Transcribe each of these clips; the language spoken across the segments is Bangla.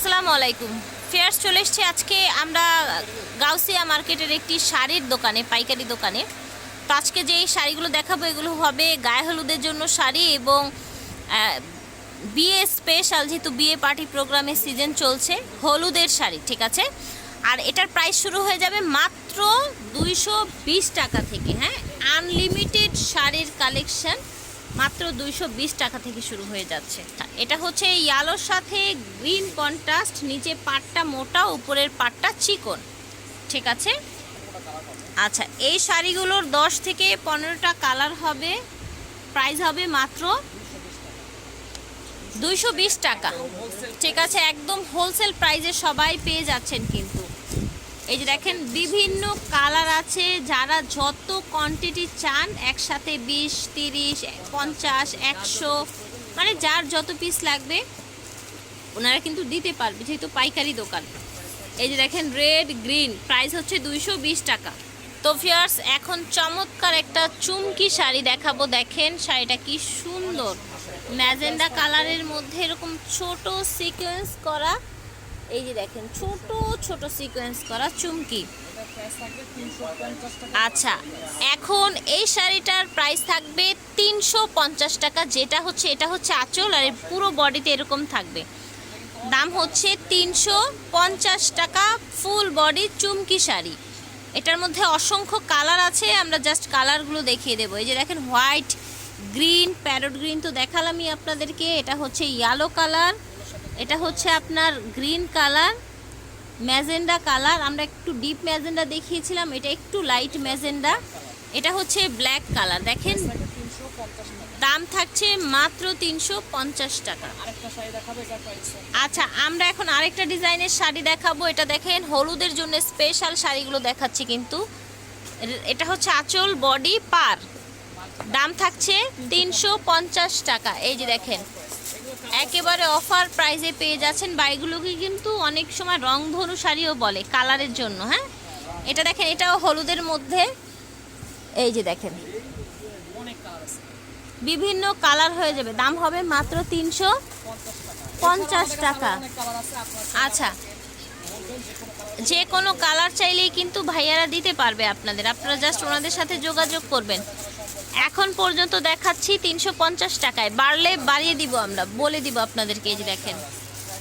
আসসালামু আলাইকুম। ফেয়ার্স চলে এসছে আজকে আমরা গাউসিয়া মার্কেটের একটি শাড়ির দোকানে, পাইকারি দোকানে। তো আজকে যে শাড়িগুলো দেখাবো, এগুলো হবে গায়ে হলুদের জন্য শাড়ি এবং বিয়ে স্পেশাল যেহেতু বিয়ে পার্টি প্রোগ্রামের সিজন চলছে, হলুদের শাড়ি, ঠিক আছে? আর এটার প্রাইস শুরু হয়ে যাবে মাত্র দুইশো বিশ টাকা থেকে হ্যাঁ? আনলিমিটেড শাড়ির কালেকশন মাত্র দুইশো বিশ টাকা থেকে শুরু হয়ে যাচ্ছে। এটা হচ্ছে ইয়ালোর সাথে গ্রিন কন্ট্রাস্ট, নিচে পাটটা মোটা, উপরের পাটটা চিকন। ঠিক আছে? আচ্ছা এই শাড়িগুলোর দশ থেকে পনেরোটা কালার হবে। প্রাইস হবে মাত্র দুইশো বিশ টাকা। ঠিক আছে, একদম হোলসেল প্রাইজে সবাই পেয়ে যাচ্ছেন কিন্তু। এই যে দেখেন, বিভিন্ন কালার আছে। যারা যত কোয়ান্টিটি চান, একসাথে বিশ, তিরিশ, পঞ্চাশ, একশো মানে যার যত পিস লাগবে, ওনারা কিন্তু দিতে পারবে, যেহেতু পাইকারি দোকান। এই যে দেখেন রেড গ্রিন প্রাইস হচ্ছে দুইশো বিশ টাকা। তো ফিয়ার্স এখন চমৎকার একটা চুমকি শাড়ি দেখাবো। দেখেন, শাড়িটা কি সুন্দর। ম্যাজেন্ডা কালারের মধ্যে এরকম ছোট সিকোয়েন্স করা এই যে দেখেন, ছোট ছোট সিকোয়েন্স করা চুমকি। আচ্ছা এখন এই শাড়িটার প্রাইস থাকবে তিনশো পঞ্চাশ টাকা, যেটা হচ্ছে, এটা হচ্ছে আঁচল আর পুরো বডিতে এরকম থাকবে। দাম হচ্ছে তিনশো পঞ্চাশ টাকা ফুল বডি চুমকি শাড়ি। এটার মধ্যে অসংখ্য কালার আছে, আমরা জাস্ট কালারগুলো দেখিয়ে দেবো। এই যে দেখেন হোয়াইট গ্রিন প্যারট গ্রিন তো দেখালামই আপনাদেরকে, এটা হচ্ছে ইয়েলো কালার এটা হচ্ছে আপনার গ্রিন কালার ম্যাজেন্ডা কালার। আমরা একটু ডিপ ম্যাজেন্ডা দেখিয়েছিলাম এটা একটু লাইট ম্যাজেন্ডা। এটা হচ্ছে ব্ল্যাক কালার। দেখেন দাম থাকছে মাত্র তিনশো পঞ্চাশ টাকা। আচ্ছা আমরা এখন আরেকটা ডিজাইনের শাড়ি দেখাবো। এটা দেখেন হলুদের জন্য স্পেশাল শাড়িগুলো দেখাচ্ছি কিন্তু। এটা হচ্ছে আঁচল বডি পার। দাম থাকছে তিনশো পঞ্চাশ টাকা। এই যে দেখেন একেবারে অফার প্রাইসে পেয়ে যাচ্ছেন। বা এগুলোকে কিন্তু অনেক সময় রংধনু শাড়িও বলে, কালারের জন্য হ্যাঁ? এটা দেখেন, এটাও হলুদের মধ্যে। এই যে দেখেন, বিভিন্ন কালার হয়ে যাবে। দাম হবে মাত্র তিনশো পঞ্চাশ টাকা। আচ্ছা যে কোনো কালার চাইলেই কিন্তু ভাইয়ারা দিতে পারবে আপনাদের। আপনারা জাস্ট ওনাদের সাথে যোগাযোগ করবেন। এখন পর্যন্ত দেখাচ্ছি তিনশো পঞ্চাশ টাকায়। বাড়লে বাড়িয়ে দিব আমরা। বলে দিব আপনাদেরকে, এই যে দেখেন।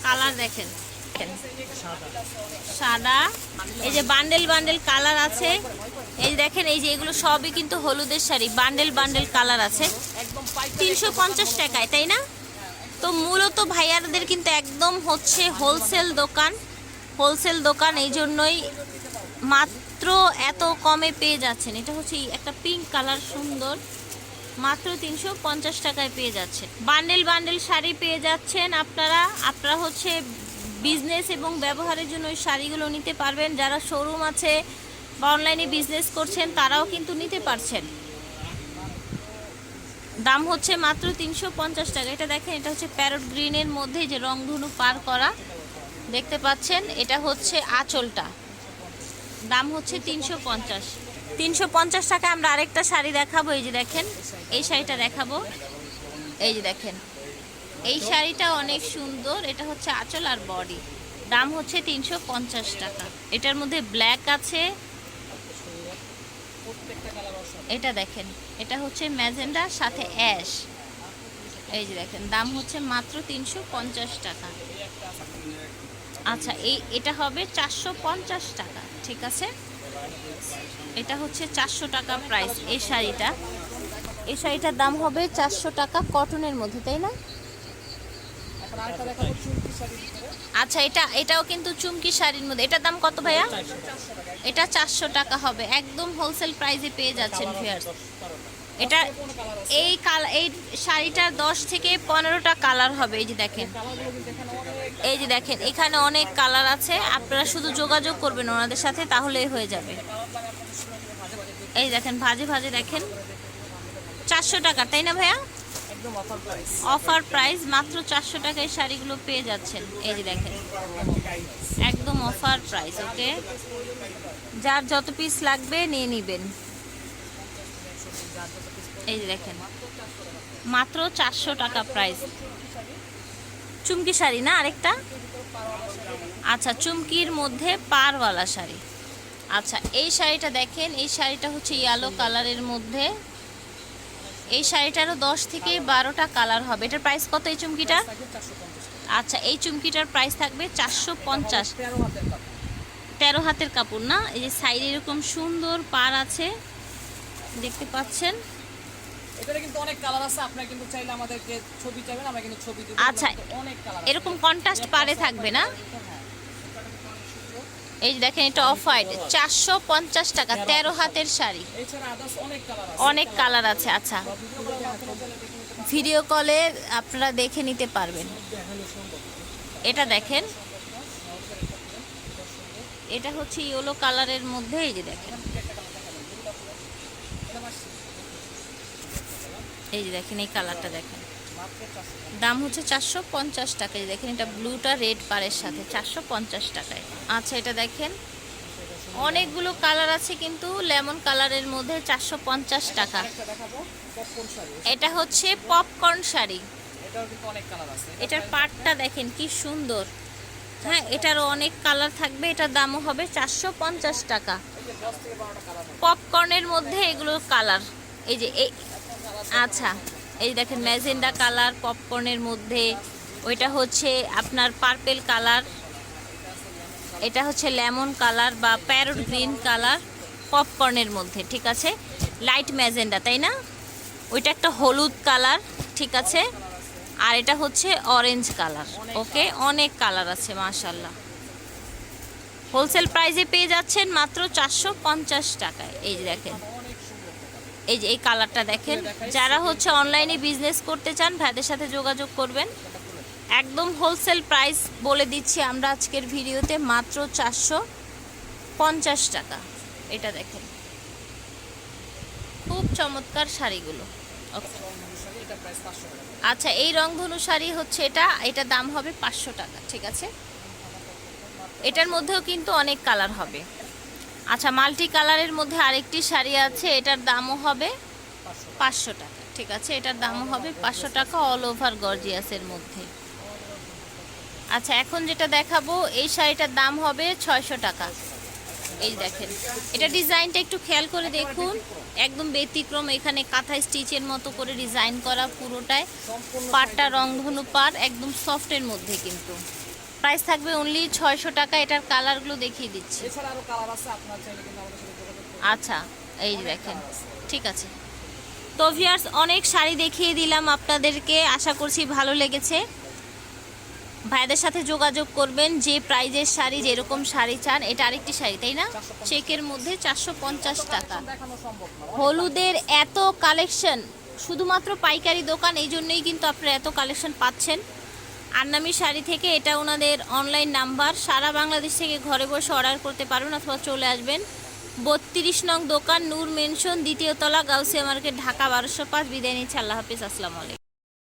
কালার দেখেন। সাদা। এই যে বান্ডেল বান্ডেল কালার আছে। এই দেখেন, এই যে এগুলো সবই কিন্তু হলুদের শাড়ি। বান্ডেল বান্ডেল কালার আছে। তিনশো পঞ্চাশ টাকায়, তাই না? তো মূলত ভাইয়ারদের কিন্তু একদম হচ্ছে হোলসেল দোকান। হোলসেল দোকান, এই জন্যই মাত্র এত কমে পেয়ে যাচ্ছেন। এটা হচ্ছে একটা পিঙ্ক কালার সুন্দর। মাত্র তিনশো পঞ্চাশ টাকায় পেয়ে যাচ্ছেন বান্ডেল বান্ডেল শাড়ি পেয়ে যাচ্ছেন আপনারা। আপনারা হচ্ছে বিজনেস এবং ব্যবহারের জন্য ওই শাড়িগুলো নিতে পারবেন। যারা শোরুম আছে বা অনলাইনে বিজনেস করছেন, তারাও কিন্তু নিতে পারছেন। দাম হচ্ছে মাত্র তিনশো পঞ্চাশ টাকা। এটা দেখেন, এটা হচ্ছে প্যারট গ্রিনের মধ্যে যে রংধনু পার করা। দেখতে পাচ্ছেন, এটা হচ্ছে আঁচলটা। দাম হচ্ছে তিনশো পঞ্চাশ। তিনশো পঞ্চাশ টাকা আমরা আরেকটা শাড়ি দেখাবো, এই যে দেখেন, এই শাড়িটা দেখাবো। এই যে দেখেন, এই শাড়িটা অনেক সুন্দর, এটা হচ্ছে আঁচল আর বডি। দাম হচ্ছে তিনশো পঞ্চাশ টাকা। এটার মধ্যে ব্ল্যাক আছে। এটা দেখেন, এটা হচ্ছে ম্যাজেন্ডার সাথে অ্যাশ। এই যে দেখেন, দাম হচ্ছে মাত্র তিনশো পঞ্চাশ টাকা। আচ্ছা এই, এটা হবে চারশো পঞ্চাশ টাকা, ঠিক আছে? এটা হচ্ছে চারশো টাকা প্রাইস এই শাড়িটা। এই শাড়িটার দাম হবে চারশো টাকা কটনের মধ্যে, তাই না? আচ্ছা এটা, এটাও কিন্তু চুমকি শাড়ির মধ্যে। এটার দাম কত ভাইয়া? এটা চারশো টাকা হবে। একদম হোলসেল প্রাইসে পেয়ে যাচ্ছেন ফিয়ার্স এটা এই কাল, এই শাড়িটার দশ থেকে পনেরোটা কালার হবে, এই যে দেখেন। এই যে দেখেন, এখানে অনেক কালার আছে, আপনারা শুধু যোগাযোগ করবেন ওনাদের সাথে, তাহলেই হয়ে যাবে। এই দেখেন, ভাজে ভাজে দেখেন। চারশো টাকা, তাই না ভাইয়া? অফার প্রাইস মাত্র চারশো টাকায় শাড়িগুলো পেয়ে যাচ্ছেন। এই যে দেখেন, একদম অফার প্রাইস, ওকে? যার যত পিস লাগবে নিয়ে নেবেন। এই দেখেন, মাত্র চারশো টাকা প্রাইস চুমকি শাড়ি না আরেকটা? আচ্ছা চুমকির মধ্যে পারওয়ালা শাড়ি। আচ্ছা এই শাড়িটা দেখেন, এই শাড়িটা হচ্ছে ইয়েলো কালারের মধ্যে। এই শাড়িটারও দশ থেকে বারোটা কালার হবে। এটার প্রাইস কত এই পঞ্চাশ আচ্ছা এই চুমকিটার প্রাইস থাকবে চারশো পঞ্চাশ। তেরো হাতের কাপড়। না? এই যে সাইডে এরকম সুন্দর পার আছে। দেখতে পাচ্ছেন। এটারে কিন্তু অনেক কালার আছে আপনারা কিন্তু চাইলে আমাদেরকে ছবি চাইবেন আমরা কিন্তু ছবি দিব। আচ্ছা, অনেক কালার এরকম কন্ট্রাস্ট পারে থাকবে না? এই যে দেখেন এটা অফ হোয়াইট চারশো পঞ্চাশ টাকা তেরো হাতের শাড়ি। অনেক কালার আছে। অনেক কালার আছে আচ্ছা। ভিডিও কলে আপনারা দেখে নিতে পারবেন। এটা দেখেন। এটা হচ্ছে ইয়েলো কালারের মধ্যে এই যে দেখেন। এই যে দেখেন, এই কালারটা দেখেন। দাম হচ্ছে চারশো পঞ্চাশ টাকায় দেখেন, এটা ব্লুটা রেড পারের সাথে, চারশো পঞ্চাশ টাকায়। আচ্ছা এটা দেখেন, অনেকগুলো কালার আছে কিন্তু লেমন কালারের মধ্যে চারশো পঞ্চাশ টাকা। এটা হচ্ছে পপকর্ন শাড়ি। এটার পাটটা দেখেন, কি সুন্দর। হ্যাঁ এটারও অনেক কালার থাকবে। এটার দামও হবে চারশো পঞ্চাশ টাকা। পপকর্নের মধ্যে এগুলো কালার। এই যে, এই আচ্ছা এই দেখেন, ম্যাজেন্ডা কালার, পপকর্নের মধ্যে। ওইটা হচ্ছে আপনার পার্পেল কালার। এটা হচ্ছে লেমন কালার বা প্যারট গ্রিন কালার পপকর্নের মধ্যে, ঠিক আছে? লাইট ম্যাজেন্ডা, তাই না? ওইটা একটা হলুদ কালার, ঠিক আছে? আর এটা হচ্ছে অরেঞ্জ কালার, ওকে? অনেক কালার আছে মাশাল্লাহ হোলসেল প্রাইসে পেয়ে যাচ্ছেন মাত্র চারশো পঞ্চাশ টাকায়। এই যে দেখেন। এই যে এই কালারটা দেখেন। যারা হচ্ছে অনলাইনে বিজনেস করতে চান, ভাইদের সাথে যোগাযোগ করবেন। একদম হোলসেল প্রাইস বলে দিচ্ছি আমরা আজকের ভিডিওতে মাত্র চারশো পঞ্চাশ টাকা। এটা দেখেন। খুব চমৎকার শাড়িগুলো। আচ্ছা এই রংধনু শাড়ি হচ্ছে এটা। এটা দাম হবে পাঁচশো টাকা, ঠিক আছে? এটার মধ্যেও কিন্তু অনেক কালার হবে। আচ্ছা মাল্টি কালারের মধ্যে আরেকটি শাড়ি আছে, এটার দামও হবে পাঁচশো টাকা। ঠিক আছে, এটার দামও হবে পাঁচশো টাকা অল ওভার গর্জিয়াসের মধ্যে। আচ্ছা এখন যেটা দেখাবো, এই শাড়িটার দাম হবে ছয়শো টাকা। এই দেখেন, এটা ডিজাইনটা একটু খেয়াল করে দেখুন। একদম ব্যতিক্রম, এখানে কাঁথা স্টিচের মতো করে ডিজাইন করা পুরোটায় পাটটা রংধনু পার একদম সফটের মধ্যে কিন্তু। প্রাইস থাকবে অনলি ছয়শো টাকা এটার কালারগুলো দেখিয়ে দিচ্ছি। আচ্ছা এই দেখেন। ঠিক আছে। তো ভিয়ার্স অনেক শাড়ি দেখিয়ে দিলাম আপনাদেরকে আশা করছি ভালো লেগেছে। ভাইদের সাথে যোগাযোগ করবেন যে প্রাইজের শাড়ি যেরকম শাড়ি চান। এটা আরেকটি শাড়ি তাই না? চেকের মধ্যে চারশো পঞ্চাশ টাকা। হলুদের এত কালেকশন শুধুমাত্র পাইকারি দোকান এই জন্যই কিন্তু আপনারা এত কালেকশন পাচ্ছেন। আন্নামি শাড়ি থেকে এটা ওনাদের অনলাইন নাম্বার সারা বাংলাদেশ থেকে ঘরে বসে অর্ডার করতে পারবেন অথবা চলে আসবেন। বত্রিশ নং দোকান, নূর মেনশন দ্বিতীয় তলা, গাউসিয়া মার্কেট ঢাকা, বারোশো পাঁচ। বিদায় নিচ্ছে। আল্লাহ হাফিজ। আসসালামু আলাইকুম।